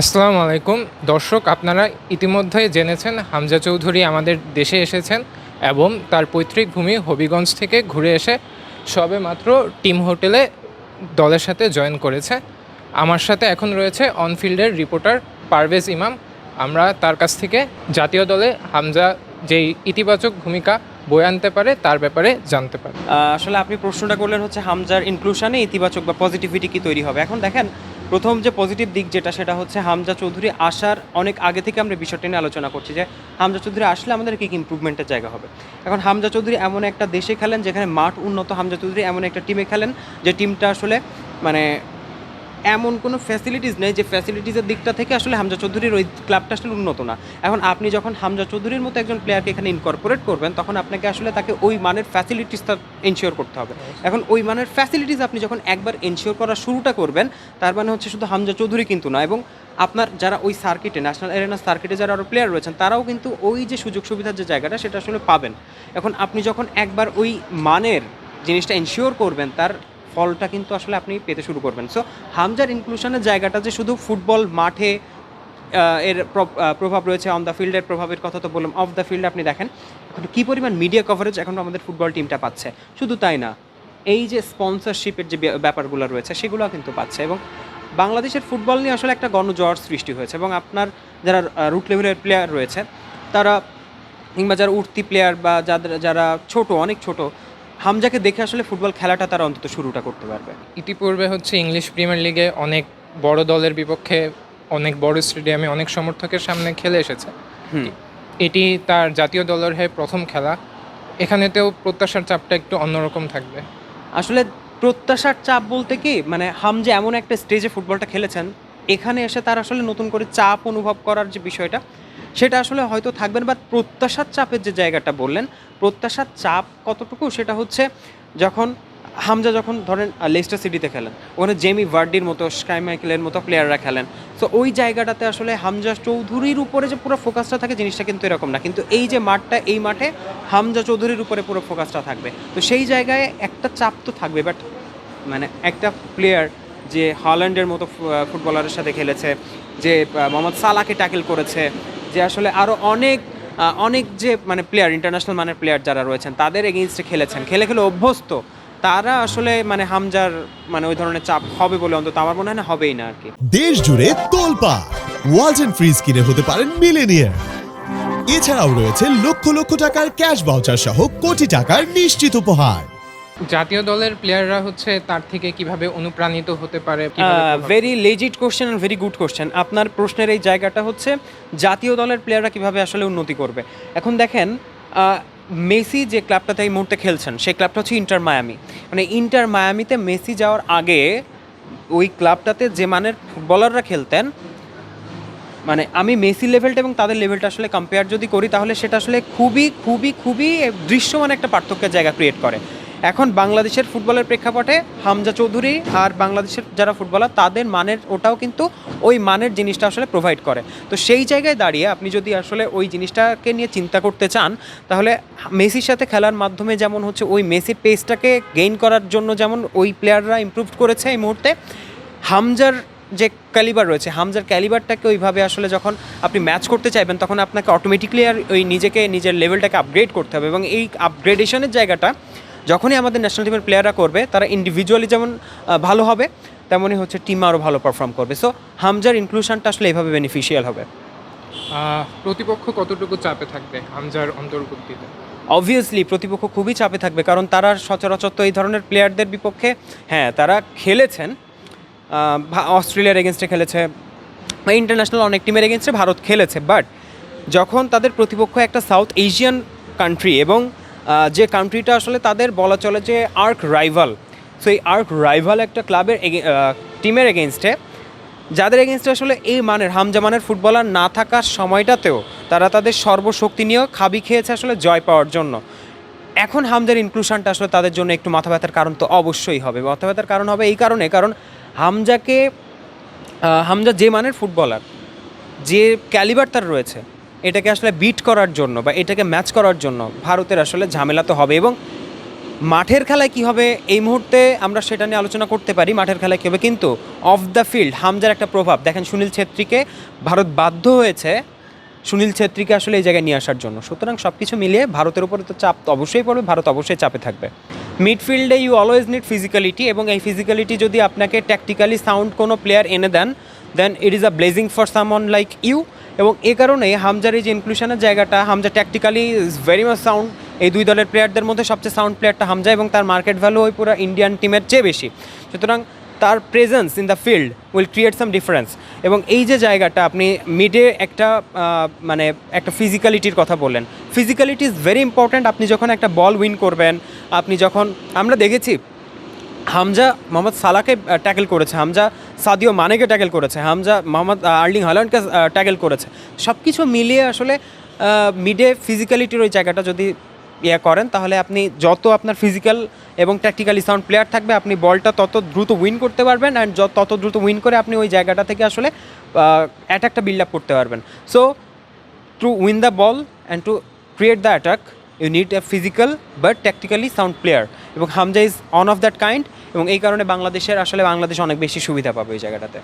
আসসালামু আলাইকুম। দর্শক, আপনারা ইতিমধ্যে জেনেছেন হামজা চৌধুরী আমাদের দেশে এসেছেন এবং তার পৈতৃক ভূমি হবিগঞ্জ থেকে ঘুরে এসে সবে মাত্র টিম হোটেলে দলের সাথে জয়েন করেছে। আমার সাথে এখন রয়েছে অনফিল্ডের রিপোর্টার পারভেজ ইমাম। আমরা তার কাছ থেকে জাতীয় দলে হামজা যেই ইতিবাচক ভূমিকা বয়ে আনতে পারে, তার ব্যাপারে জানতে পারি আসলে আপনি প্রশ্নটা করলেন হচ্ছে হামজার ইনক্লুশনে ইতিবাচক বা পজিটিভিটি কি তৈরি হবে। এখন দেখেন প্রথম যে পজিটিভ দিক যেটা, সেটা হচ্ছে হামজা চৌধুরী আসার অনেক আগে থেকে আমরা বিষয়টা নিয়ে আলোচনা করছি যে হামজা চৌধুরী আসলে আমাদের কী কী ইম্প্রুভমেন্টের জায়গা হবে। এখন হামজা চৌধুরী এমন একটা দেশে খেলেন যেখানে মাঠ উন্নত হামজা চৌধুরী এমন একটা টিমে খেলেন যে টিমটা আসলে মানে এমন কোনো ফ্যাসিলিটিস নেই যে ফ্যাসিলিটিসের দিকটা থেকে আসলে হামজা চৌধুরীর ওই ক্লাবটা আসলে উন্নত না। এখন আপনি যখন হামজা চৌধুরীর মতো একজন প্লেয়ারকে এখানে ইনকর্পোরেট করবেন, তখন আপনাকে আসলে তাকে ওই মানের ফ্যাসিলিটিসটা এনশিওর করতে হবে। এখন ওই মানের ফ্যাসিলিটিস আপনি যখন একবার এনশিওর করা শুরুটা করবেন, তার মানে হচ্ছে শুধু হামজা চৌধুরী কিন্তু না, এবং আপনার যারা ওই সার্কিটে ন্যাশনাল এরেনা সার্কিটে যারা আরও প্লেয়ার রয়েছেন, তারাও কিন্তু ওই যে সুযোগ সুবিধার যে জায়গাটা, সেটা আসলে পাবেন। এখন আপনি যখন একবার ওই মানের জিনিসটা এনশিওর করবেন, তার ফলটা কিন্তু আসলে আপনি পেতে শুরু করবেন। সো হামজার ইনক্লুশনের জায়গাটা যে শুধু ফুটবল মাঠে এর প্রভাব রয়েছে অন দ্য ফিল্ডের প্রভাবের কথা তো বললাম অফ দ্য ফিল্ড আপনি দেখেন, এখন কী পরিমাণ মিডিয়া কভারেজ এখন আমাদের ফুটবল টিমটা পাচ্ছে? শুধু তাই না, এই যে স্পন্সরশিপের যে ব্যাপারগুলো রয়েছে সেগুলো কিন্তু পাচ্ছে এবং বাংলাদেশের ফুটবল নিয়ে আসলে একটা গণজ্বর সৃষ্টি হয়েছে এবং আপনার যারা রুট লেভেলের প্লেয়ার রয়েছে, তারা কিংবা যারা উঠতি প্লেয়ার বা যাদের, যারা ছোট, অনেক ছোট হামজাকে দেখে আসলে ফুটবল খেলাটা তারা অন্তত শুরুটা করতে পারবে। ইতিপূর্বে হচ্ছে ইংলিশ প্রিমিয়ার লিগে অনেক বড় দলের বিপক্ষে অনেক বড় স্টেডিয়ামে অনেক সমর্থকের সামনে খেলে এসেছে। এটি তার জাতীয় দলের হয়ে প্রথম খেলা। এখানেতেও প্রত্যাশার চাপটা একটু অন্যরকম থাকবে। আসলে প্রত্যাশার চাপ বলতে কি মানে হামজা এমন একটা স্টেজে ফুটবলটা খেলেছেন এখানে এসে তার আসলে নতুন করে চাপ অনুভব করার যে বিষয়টা সেটা আসলে হয়তো থাকবেন বাট প্রত্যাশার চাপের যে জায়গাটা বললেন, প্রত্যাশার চাপ কতটুকু? সেটা হচ্ছে যখন হামজা যখন ধরেন লেস্টার সিটিতে খেলেন, ওখানে জেমি ভার্ডির মতো স্কাই মাইকেলের মতো প্লেয়াররা খেলেন। সো ওই জায়গাটাতে আসলে হামজা চৌধুরীর উপরে যে পুরো ফোকাসটা থাকে, জিনিসটা কিন্তু এরকম না। কিন্তু এই যে মাঠটা, এই মাঠে হামজা চৌধুরীর উপরে পুরো ফোকাসটা থাকবে। তো সেই জায়গায় একটা চাপ তো থাকবে বাট মানে একটা প্লেয়ার যে হল্যান্ডের মতো ফুটবলারের সাথে খেলেছে, যে মোহাম্মদ সালাকে ট্যাকেল করেছে যে আসলে আরও অনেক অনেক যে মানে প্লেয়ার ইন্টারন্যাশনাল মানের প্লেয়ার যারা রয়েছেন, তাদের এগেনস্টে খেলেছেন। খেলে খেলে অভ্যস্ত। তারা আসলে মানে হামজার মানে ওই ধরনের চাপ হবে বলে অন্তত আমার মনে হয় না, হবেই না আর কি। দেশ জুড়ে তোলপা ওয়ালটন ফ্রিজ কিনে হতে পারেন মিলেনিয়ার। এছাড়াও রয়েছে লক্ষ লক্ষ টাকার ক্যাশ বাউচার সহ কোটি টাকার নিশ্চিত উপহার। জাতীয় দলের প্লেয়াররা হচ্ছে তার থেকে কীভাবে অনুপ্রাণিত হতে পারে very legit question and very good question আপনার প্রশ্নের এই জায়গাটা হচ্ছে জাতীয় দলের প্লেয়াররা কীভাবে আসলে উন্নতি করবে। এখন দেখেন মেসি যে ক্লাবটাতে এই মুহূর্তে খেলছেন সেই ক্লাবটা হচ্ছে ইন্টার মায়ামি মানে ইন্টার মায়ামিতে মেসি যাওয়ার আগে ওই ক্লাবটাতে যে মানের ফুটবলাররা খেলতেন মানে আমি মেসি লেভেলটা এবং তাদের লেভেলটা আসলে কম্পেয়ার যদি করি তাহলে সেটা আসলে খুবই খুবই খুবই দৃশ্যমান একটা পার্থক্যের জায়গা ক্রিয়েট করে। এখন বাংলাদেশের ফুটবলের প্রেক্ষাপটে হামজা চৌধুরী আর বাংলাদেশের যারা ফুটবলার, তাদের মানের, ওটাও কিন্তু ওই মানের জিনিসটা আসলে প্রোভাইড করে। তো সেই জায়গায় দাঁড়িয়ে আপনি যদি আসলে ওই জিনিসটাকে নিয়ে চিন্তা করতে চান, তাহলে মেসির সাথে খেলার মাধ্যমে যেমন হচ্ছে ওই মেসির পেসটাকে গেইন করার জন্য যেমন ওই প্লেয়াররা ইমপ্রুভ করেছে এই মুহূর্তে, হামজার যে ক্যালিবার রয়েছে, হামজার ক্যালিবারটাকে ওইভাবে আসলে যখন আপনি ম্যাচ করতে চাইবেন, তখন আপনাকে অটোমেটিকলি আর ওই নিজেকে, নিজের লেভেলটাকে আপগ্রেড করতে হবে। এবং এই আপগ্রেডেশনের জায়গাটা যখনই আমাদের ন্যাশনাল টিমের প্লেয়াররা করবে তারা ইন্ডিভিজুয়ালি যেমন ভালো হবে তেমনই হচ্ছে টিম আরও ভালো পারফর্ম করবে। সো হামজার ইনক্লুশনটা আসলে এইভাবে বেনিফিশিয়াল হবে। প্রতিপক্ষ কতটুকু চাপে থাকবে হামজার অন্তর্ভুক্তিতে? অবভিয়াসলি প্রতিপক্ষ খুবই চাপে থাকবে কারণ তারা সচরাচর তো এই ধরনের প্লেয়ারদের বিপক্ষে হ্যাঁ তারা খেলেছেন। অস্ট্রেলিয়ার এগেনস্টে খেলেছে বা ইন্টারন্যাশনাল অনেক টিমের এগেনস্টে ভারত খেলেছে বাট যখন তাদের প্রতিপক্ষ একটা সাউথ এশিয়ান কান্ট্রি এবং যে কান্ট্রিটা আসলে তাদের বলা চলে যে আর্ক রাইভাল সো এই আর্ক রাইভাল একটা ক্লাবের টিমের এগেনস্টে যাদের এগেনস্টে আসলে এই মানের, হামজা মানের ফুটবলার না থাকার সময়টাতেও তারা তাদের সর্বশক্তি নিয়েও খাবি খেয়েছে আসলে জয় পাওয়ার জন্য। এখন হামজার ইনক্লুশনটা আসলে তাদের জন্য একটু মাথা ব্যথার কারণ তো অবশ্যই হবে। মাথা ব্যথার কারণ হবে এই কারণে, কারণ হামজাকে হামজা যে মানের ফুটবলার যে ক্যালিবার তার রয়েছে এটাকে আসলে বিট করার জন্য বা এটাকে ম্যাচ করার জন্য ভারতের আসলে ঝামেলা তো হবে এবং মাঠের খেলায় কি হবে এই মুহূর্তে আমরা সেটা নিয়ে আলোচনা করতে পারি, মাঠের খেলায় কী হবে কিন্তু অফ দ্য ফিল্ড হামজার একটা প্রভাব। দেখেন সুনীল ছেত্রীকে ভারত বাধ্য হয়েছে সুনীল ছেত্রীকে আসলে এই জায়গায় নিয়ে আসার জন্য। সুতরাং সব কিছু মিলিয়ে ভারতের উপরে তো চাপ তো অবশ্যই পড়বে, ভারত অবশ্যই চাপে থাকবে। মিডফিল্ডে ইউ অলওয়েজ নিড ফিজিক্যালিটি এবং এই ফিজিক্যালিটি যদি আপনাকে ট্যাকটিক্যালি সাউন্ড কোনো প্লেয়ার এনে দেন then it is a blessing for someone like you এবং এ কারণে হামজার এই যে ইনক্লুশনের জায়গাটা, Hamza tactically is very much sound এই দুই দলের প্লেয়ারদের মধ্যে সবচেয়ে সাউন্ড প্লেয়ারটা হামজা এবং তার মার্কেট ভ্যালু ওই পুরো ইন্ডিয়ান টিমের চেয়ে বেশি। সুতরাং তার presence in the field will create some difference এবং এই যে জায়গাটা, আপনি মিডে একটা মানে একটা ফিজিক্যালিটির কথা বললেন। ফিজিক্যালিটি ইজ ভেরি ইম্পর্ট্যান্ট আপনি যখন একটা বল উইন করবেন, আপনি যখন, আমরা দেখেছি, হামজা মোহাম্মদ সালাকে ট্যাকেল করেছে। হামজা সাদিও মানেকে ট্যাকেল করেছে, হামজা, মোহাম্মদ আর্লিং হল্যান্ডকে ট্যাকেল করেছে। সব কিছু মিলিয়ে আসলে মিডে ফিজিক্যালিটির ওই জায়গাটা যদি ইয়ে করেন, তাহলে আপনি যত আপনার ফিজিক্যাল এবং ট্যাকটিক্যালি সাউন্ড প্লেয়ার থাকবে, আপনি বলটা তত দ্রুত উইন করতে পারবেন অ্যান্ড যত তত দ্রুত উইন করে আপনি ওই জায়গাটা থেকে আসলে অ্যাটাকটা বিল্ড আপ করতে পারবেন। So to win the ball and to create the attack you need a physical but tactically sound player এবং Hamza is one of that kind এবং এই কারণে বাংলাদেশের আসলে বাংলাদেশ অনেক বেশি সুবিধা পাবে ওই জায়গাটাতে।